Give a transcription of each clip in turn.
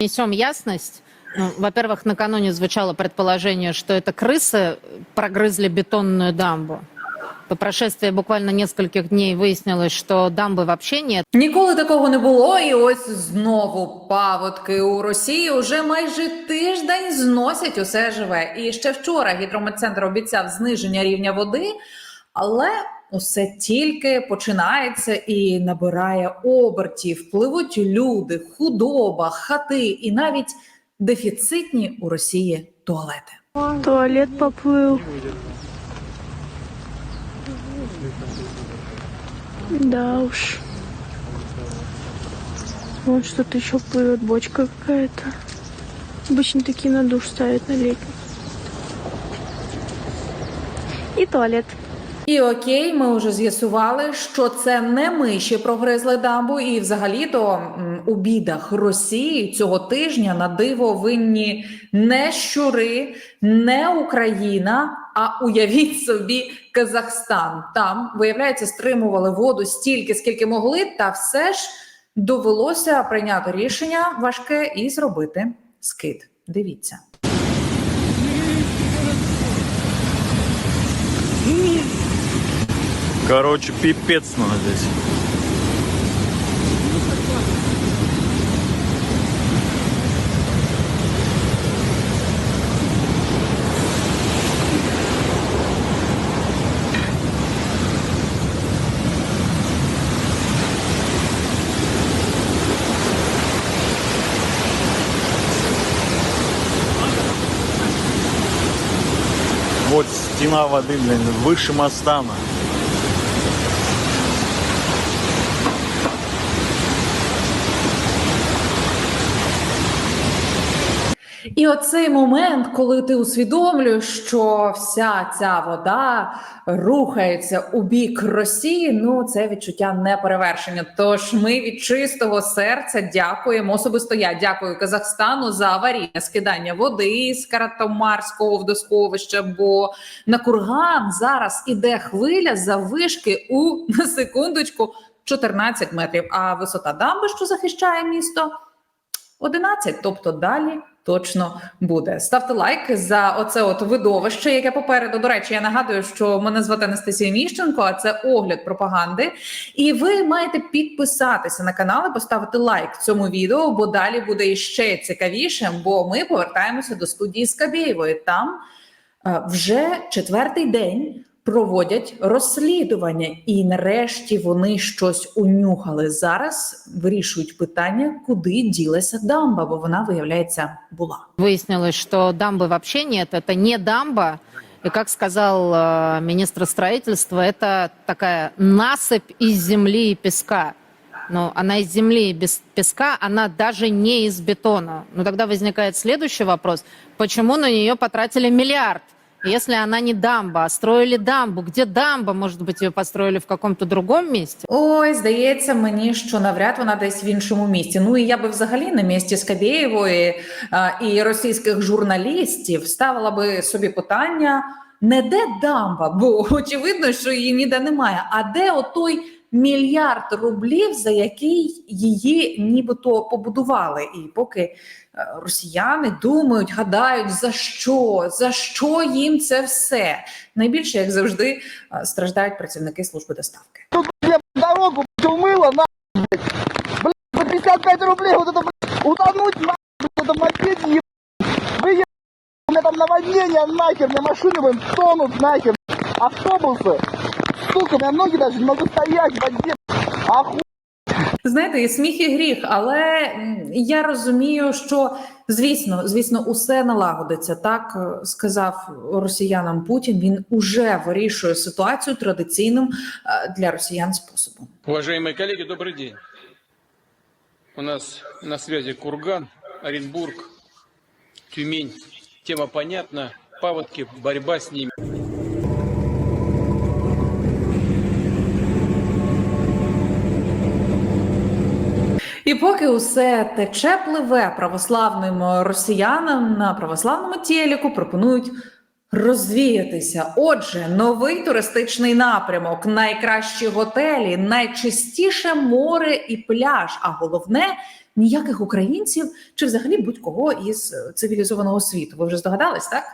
Несем ясность. Ну, во-первых, накануне звучало предположение, что это крысы прогрызли бетонную дамбу. По прошествии буквально нескольких дней выяснилось, что дамбы вообще нет. Ніколи такого не було, і ось знову паводки у Росії уже майже тиждень зносять усе живе. І ще вчора гідрометцентр обіцяв зниження рівня води, але усе тільки починається і набирає обертів. Пливуть люди, худоба, хати і навіть дефіцитні у Росії туалети. Туалет поплыл. Да уж. Вон что-то еще плывет, бочка какая-то. Обычно такие на душ ставят на летний. И туалет. І окей, ми вже з'ясували, що це не миші прогризли дамбу, і взагалі-то у бідах Росії цього тижня на диво винні не щури, не Україна, а уявіть собі Казахстан. Там, виявляється, стримували воду стільки, скільки могли, та все ж довелося прийняти рішення важке і зробити скид. Дивіться. Короче, пипец надо здесь. Вот стена воды, блин, выше моста. нахуй. І оцей момент, коли ти усвідомлюєш, що вся ця вода рухається у бік Росії, ну це відчуття неперевершення. Тож ми від чистого серця дякуємо. Особисто я дякую Казахстану за аварійне скидання води з Каратомарського водосховища. Бо на курган зараз іде хвиля заввишки у на секундочку 14 метрів. А висота дамби, що захищає місто, 11, тобто далі точно буде. Ставте лайк за оце от видовище, яке попереду. До речі, я нагадую, що мене звати Анастасія Міщенко, а це огляд пропаганди. І ви маєте підписатися на канал і поставити лайк цьому відео, бо далі буде іще цікавіше. Бо ми повертаємося до студії Скабєєвої. Там е, вже четвертий день проводять розслідування, і нарешті вони щось унюхали. Зараз вирішують питання, куди ділася дамба, бо вона виявляється була. Выяснилось, что дамбы вообще нет. Это не дамба. И, как сказал э, министр строительства, это такая насыпь из земли и песка. Но она из земли и без песка, она даже не из бетона. Ну тогда возникает следующий вопрос. Почему на нее потратили миллиард? Если она не дамба, а строили дамбу. Где дамба? Может быть, ее построили в каком-то другом месте? Ой, здається мені, що навряд вона десь в іншому місті. Ну і я би взагалі на місці Скабєєвої і російських журналістів ставила би собі питання не де дамба, бо очевидно, що її ніде немає, а де отой мільярд рублів, за який її нібито побудували. І поки е, росіяни думають, гадають, за що, за що їм це все. Найбільше, як завжди, е, страждають працівники служби доставки. дорогу блядь, умыло, на, блядь. Блядь, за 55 рублей вот это, блядь, утонуть, на, блядь, в этом меня там наводнение, нахер, у меня машины, блин, тонут, нахер. Автобусы, сука, у меня ноги даже не могут стоять в воде. Оху... Знаєте, і сміх і гріх, але м, я розумію, що звісно, звісно, усе налагодиться. Так е, сказав росіянам Путін. Він уже вирішує ситуацію традиційним е, для росіян способом. Уважаемые коллеги, добрый день. У нас на связи Курган, Оренбург, Тюмень. Тема понятна. Паводки, борьба с ними. І поки усе тече пливе православним росіянам на православному телеку пропонують розвіятися. Отже, новий туристичний напрямок, найкращі готелі, найчистіше море і пляж. А головне ніяких українців чи взагалі будь-кого із е, цивілізованого світу. Ви вже здогадались, так?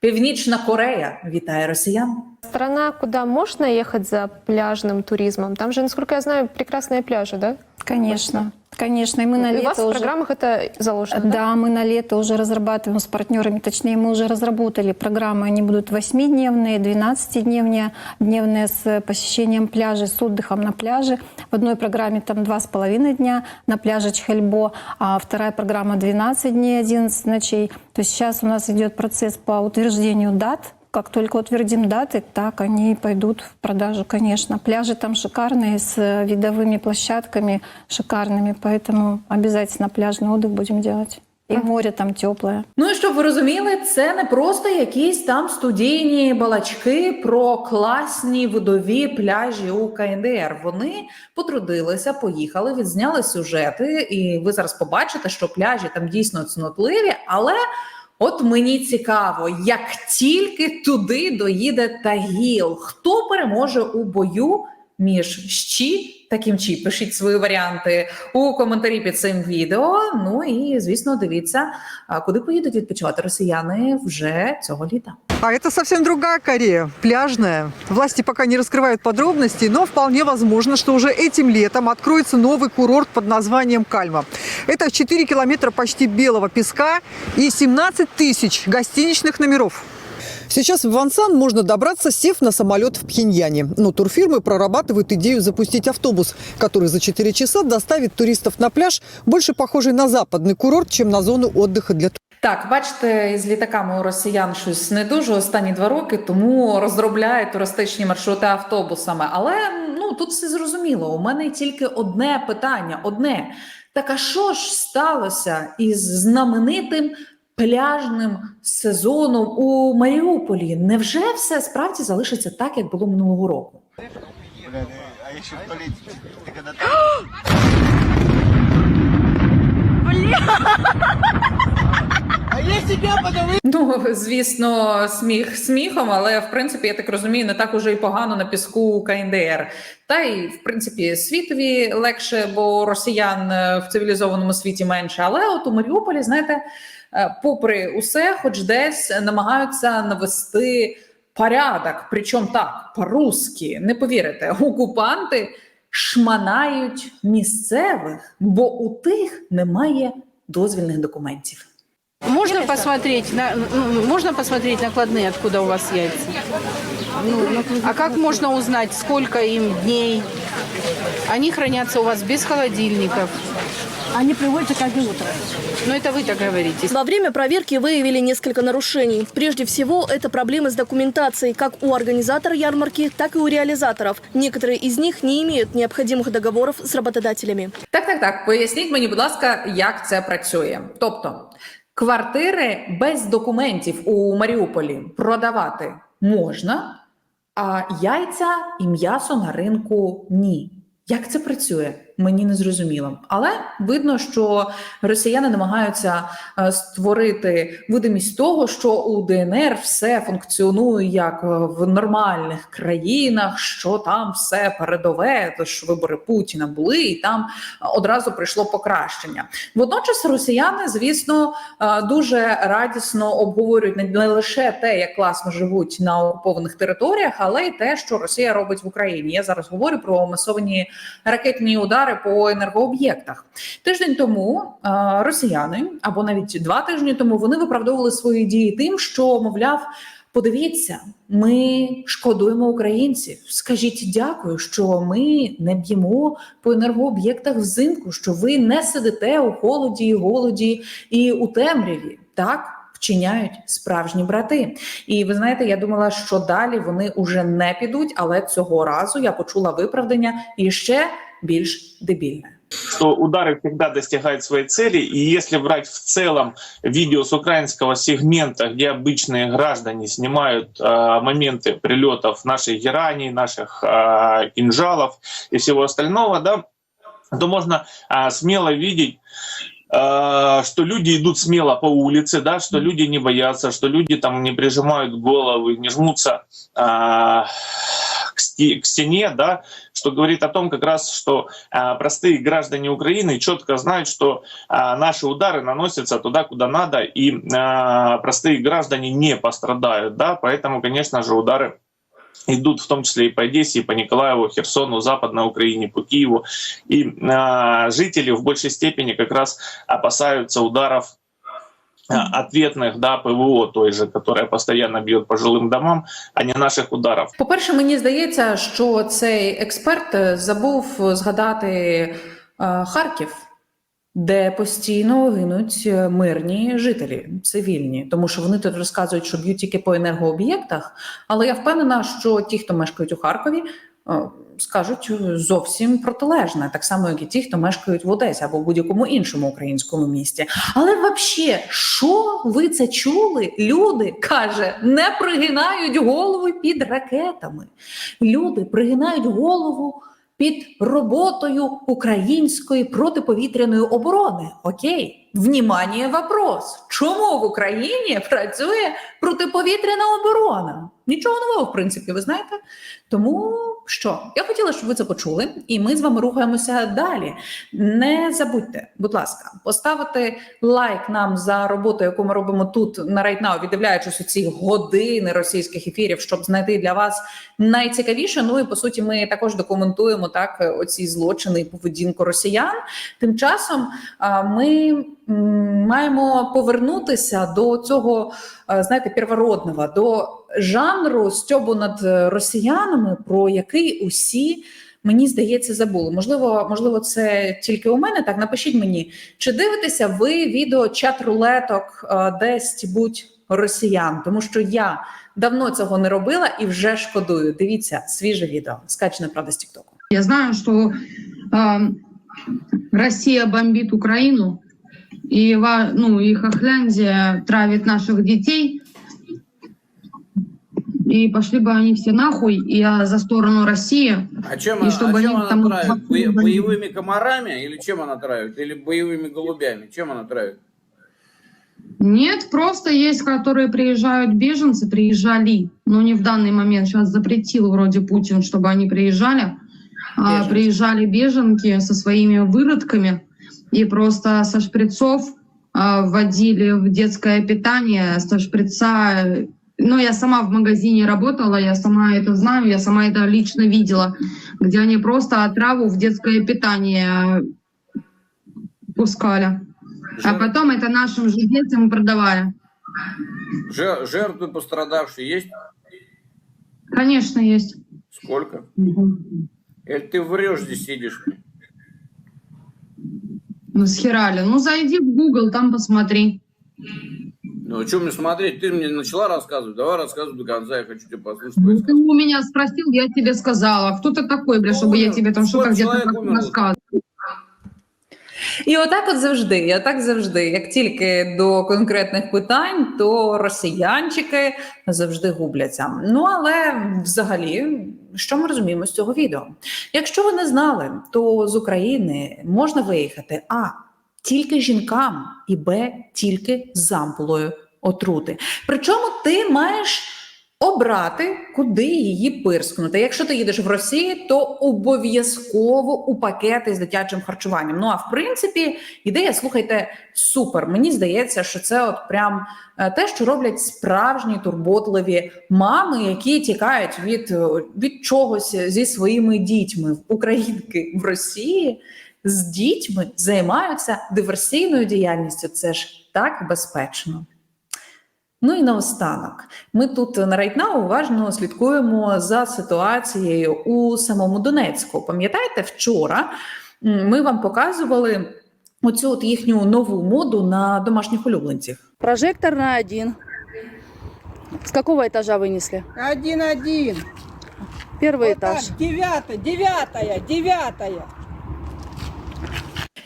Північна Корея вітає росіян. Страна, куда можно ехать за пляжным туризмом? Там же, насколько я знаю, прекрасные пляжи, да? Конечно, конечно. И мы на И у лето вас в уже... программах это заложено, Да, мы на лето уже разрабатываем с партнерами, точнее, мы уже разработали программы. Они будут 8-дневные, 12-дневные, дневные с посещением пляжей, с отдыхом на пляже. В одной программе там 2,5 дня на пляже Чхельбо, а вторая программа 12 дней, 11 ночей. То есть сейчас у нас идет процесс по утверждению дат. Как только утвердим даты, так они и пойдут в продажу, конечно. Пляжи там шикарные, с э, видовыми площадками шикарными, поэтому обязательно пляжный отдых будем делать. И море там теплое. Ну і щоб ви розуміли, це не просто якісь там студійні балачки про класні видові пляжі у КНДР. Вони потрудилися, поїхали, відзняли сюжети, і ви зараз побачите, що пляжі там дійсно цнотливі, але. От мені цікаво, як тільки туди доїде Тагіл, хто переможе у бою між щі та кімчі? Пишіть свої варіанти у коментарі під цим відео. Ну і звісно, дивіться, куди поїдуть відпочивати росіяни вже цього літа. А это совсем другая Корея, пляжная. Власти пока не раскрывают подробностей, но вполне возможно, что уже этим летом откроется новый курорт под названием Кальма. Это 4 километра почти белого песка и 17 тысяч гостиничных номеров. Сейчас в Вансан можно добраться, сев на самолет в Пхеньяне. Но турфирмы прорабатывают идею запустить автобус, который за 4 часа доставит туристов на пляж, больше похожий на западный курорт, чем на зону отдыха для Так, бачите, з літаками у росіян щось не дуже останні два роки, тому розробляють туристичні маршрути автобусами. Але ну тут все зрозуміло. У мене тільки одне питання: одне. Так а що ж сталося із знаменитим пляжним сезоном у Маріуполі? Невже все справді залишиться так, як було минулого року? А еще в туалете, Ну, звісно, сміх сміхом, але в принципі, я так розумію, не так уже і погано на піску КНДР. Та й в принципі світові легше, бо росіян е, в цивілізованому світі менше. Але от у Маріуполі, знаєте, е, попри усе, хоч десь намагаються навести порядок. Причому так, по-русски, не повірите, окупанти шманають місцевих, бо у тих немає дозвільних документів. Можно посмотреть, на, м, можно посмотреть накладные, откуда у вас яйца? А как можно узнать, сколько им дней? Они хранятся у вас без холодильников. Они приводятся каждое утро. Но это вы так говорите. Во время проверки выявили несколько нарушений. Прежде всего, это проблемы с документацией как у организатора ярмарки, так и у реализаторов. Некоторые из них не имеют необходимых договоров с работодателями. Так, так, так. Поясніть мені, будь ласка, як це працює. Тобто, квартири без документів у Маріуполі продавати можна, а яйця і м'ясо на ринку ні. Як це працює? Мені не зрозуміло. Але видно, що росіяни намагаються е, створити видимість того, що у ДНР все функціонує як е, в нормальних країнах, що там все передове, тож вибори Путіна були, і там одразу прийшло покращення. Водночас росіяни, звісно, е, дуже радісно обговорюють не- лише те, як класно живуть на окупованих територіях, але й те, що Росія робить в Україні. Я зараз говорю про масовані ракетні удари по енергооб'єктах. Тиждень тому е, росіяни, або навіть два тижні тому, вони виправдовували свої дії тим, що мовляв. Подивіться, ми шкодуємо українців. Скажіть дякую, що ми не б'ємо по енергооб'єктах взимку, що ви не сидите у холоді, голоді і у темряві. Так вчиняють справжні брати. І ви знаєте, я думала, що далі вони уже не підуть, але цього разу я почула виправдання і ще більш дебільне. что удары всегда достигают своей цели, и если брать в целом видео с украинского сегмента, где обычные граждане снимают э, моменты прилетов наших гераний, наших э, кинжалов и всего остального, да, то можно э, смело видеть что люди идут смело по улице, да, что люди не боятся, что люди там не прижимают головы, не жмутся к стене, да, что говорит о том как раз, что а, простые граждане Украины четко знают, что а, наши удары наносятся туда, куда надо, и а, простые граждане не пострадают, да, поэтому, конечно же, удары идут в том числе и по Одессе, и по Николаеву, Херсону, Западной Украине, по Киеву. И а, жители в большей степени как раз опасаются ударов ответных, да, ПВО той же, которая постоянно бьет по жилым домам, а не наших ударов. По-перше, мені здається, що цей експерт е, забув згадати е, Харків, де постійно гинуть е, мирні жителі, цивільні, тому що вони тут розказують, що б'ють тільки по енергооб'єктах. Але я впевнена, що ті, хто мешкають у Харкові, скажуть зовсім протилежне, так само, як і ті, хто мешкають в Одесі або в будь-якому іншому українському місті. Але взагалі, що ви це чули? Люди каже, не пригинають голову під ракетами. Люди пригинають голову під роботою української протиповітряної оборони. Окей, внімання, вопрос. Чому в Україні працює протиповітряна оборона? Нічого нового, в принципі, ви знаєте. Тому що я хотіла, щоб ви це почули, і ми з вами рухаємося далі. Не забудьте, будь ласка, поставити лайк нам за роботу, яку ми робимо тут на Райтнау, віддивляючись у ці години російських ефірів, щоб знайти для вас найцікавіше. Ну і по суті, ми також документуємо так оці злочини і поведінку росіян. Тим часом ми маємо повернутися до цього, знаєте, первородного, до жанру стьобу над е, росіянами, про який усі. Мені здається, забули. Можливо, можливо, це тільки у мене. Так напишіть мені, чи дивитеся ви відео чат рулеток, е, де стібуть росіян? Тому що я давно цього не робила і вже шкодую. Дивіться свіже відео. Скачане правда з Тіктоку. Я знаю, что э, Россия бомбит Украину, и ну, и Хохляндия травит наших детей. И пошли бы они все нахуй, и я за сторону России. А чем, И она, чтобы а чем они она там- травит? Бо- боевыми комарами или чем она травит? Или боевыми голубями? Чем она травит? Нет, просто есть, которые приезжают беженцы, приезжали, но не в данный момент. Сейчас запретил вроде Путин, чтобы они приезжали. А, приезжали беженки со своими выродками и просто со шприцов а, вводили в детское питание, со шприца. Ну, я сама в магазине работала, я сама это знаю, я сама это лично видела, где они просто отраву в детское питание пускали. А Жер- потом это нашим же детям продавали. жер- жертвы пострадавшие есть? Конечно, есть. Сколько? Или ты врешь здесь сидишь? Ну, схерали. Ну, зайди в Google, там посмотри. Ну, что мне смотреть? Ты мне начала рассказывать. Давай рассказывай до конца, я хочу тебя послушать. Ну, ты у меня спросил, я тебе сказала. Кто ты такой, бля, чтобы я тебе там что-то где-то рассказывала? І отак, от завжди, і отак завжди. Як тільки до конкретних питань, то росіянчики завжди губляться. Ну але взагалі, що ми розуміємо з цього відео? Якщо ви не знали, то з України можна виїхати а тільки жінкам, і б тільки з ампулою отрути. Причому ти маєш. Обрати, куди її пирскнути. Якщо ти їдеш в Росію, то обов'язково у пакети з дитячим харчуванням. Ну а в принципі, ідея, слухайте, супер. Мені здається, що це от прям е, те, що роблять справжні турботливі мами, які тікають від, е, від чогось зі своїми дітьми. Українки в Росії з дітьми займаються диверсійною діяльністю. Це ж так безпечно. Ну і наостанок, ми тут на Райтнау уважно слідкуємо за ситуацією у самому Донецьку. Пам'ятаєте, вчора м, ми вам показували оцю от їхню нову моду на домашніх улюбленців. Прожектор на один. С какого этажа вынесли? Один-один. Первый этаж. Девятая, девятая, девятая.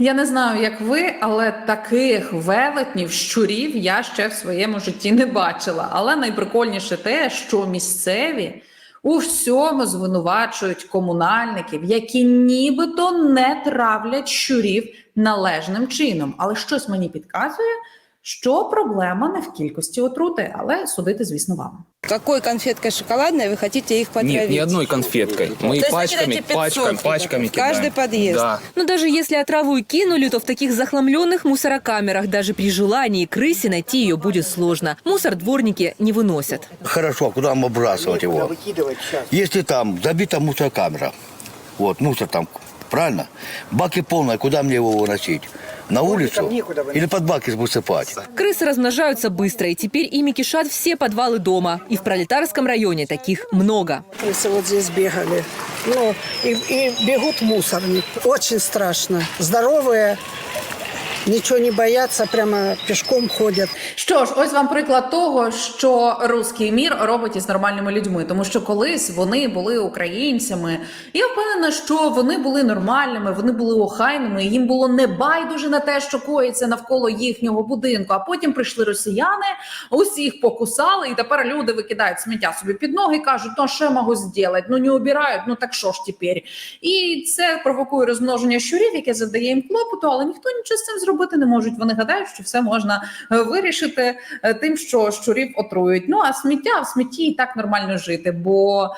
Я не знаю, як ви, але таких велетнів, щурів я ще в своєму житті не бачила. Але найприкольніше те, що місцеві у всьому звинувачують комунальників, які нібито не травлять щурів належним чином. Але щось мені підказує, що проблема не в кількості отрути, але судити, звісно, вам. Какой конфеткой шоколадной вы хотите их потравить? Нет, ни одной конфеткой. Мы То пачками, кидаете 500 пачками, пачками В каждый кидаем. подъезд? Да. Но даже если отраву и кинули, то в таких захламленных мусорокамерах даже при желании крысе найти ее будет сложно. Мусор дворники не выносят. Хорошо, а куда нам выбрасывать его? Если там забита мусорокамера, вот, мусор там, правильно? Баки полные, куда мне его выносить? На улицу? Или под баки высыпать? Крысы размножаются быстро, и теперь ими кишат все подвалы дома. И в пролетарском районе таких много. Крысы вот здесь бегали. Ну, и, и бегут в мусорник. Очень страшно. Здоровые, ничего не боятся, прямо пешком ходят. Що ж, ось вам приклад того, що руський мір робить із нормальними людьми, тому що колись вони були українцями. Я впевнена, що вони були нормальними, вони були охайними. Їм було не байдуже на те, що коїться навколо їхнього будинку. А потім прийшли росіяни, усіх покусали, і тепер люди викидають сміття собі під ноги кажуть, ну що я можу зробити? Ну не обирають, ну так що ж тепер? І це провокує розмноження щурів, яке завдає їм клопоту, але ніхто нічого з цим зробити не може. Вони гадають, що все можна е, вирішити е, тим, що щурів отрують. Ну а сміття в смітті і так нормально жити, бо.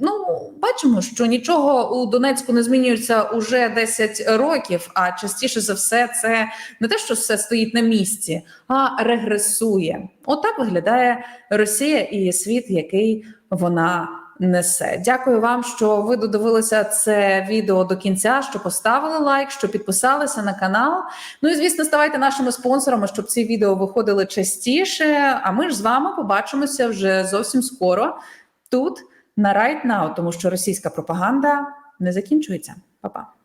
Ну, бачимо, що нічого у Донецьку не змінюється уже 10 років. А частіше за все, це не те, що все стоїть на місці, а регресує. Отак виглядає Росія і світ, який вона несе. Дякую вам, що ви додивилися це відео до кінця, що поставили лайк, що підписалися на канал. Ну і звісно, ставайте нашими спонсорами, щоб ці відео виходили частіше. А ми ж з вами побачимося вже зовсім скоро тут на Right Now, тому що російська пропаганда не закінчується. Па-па.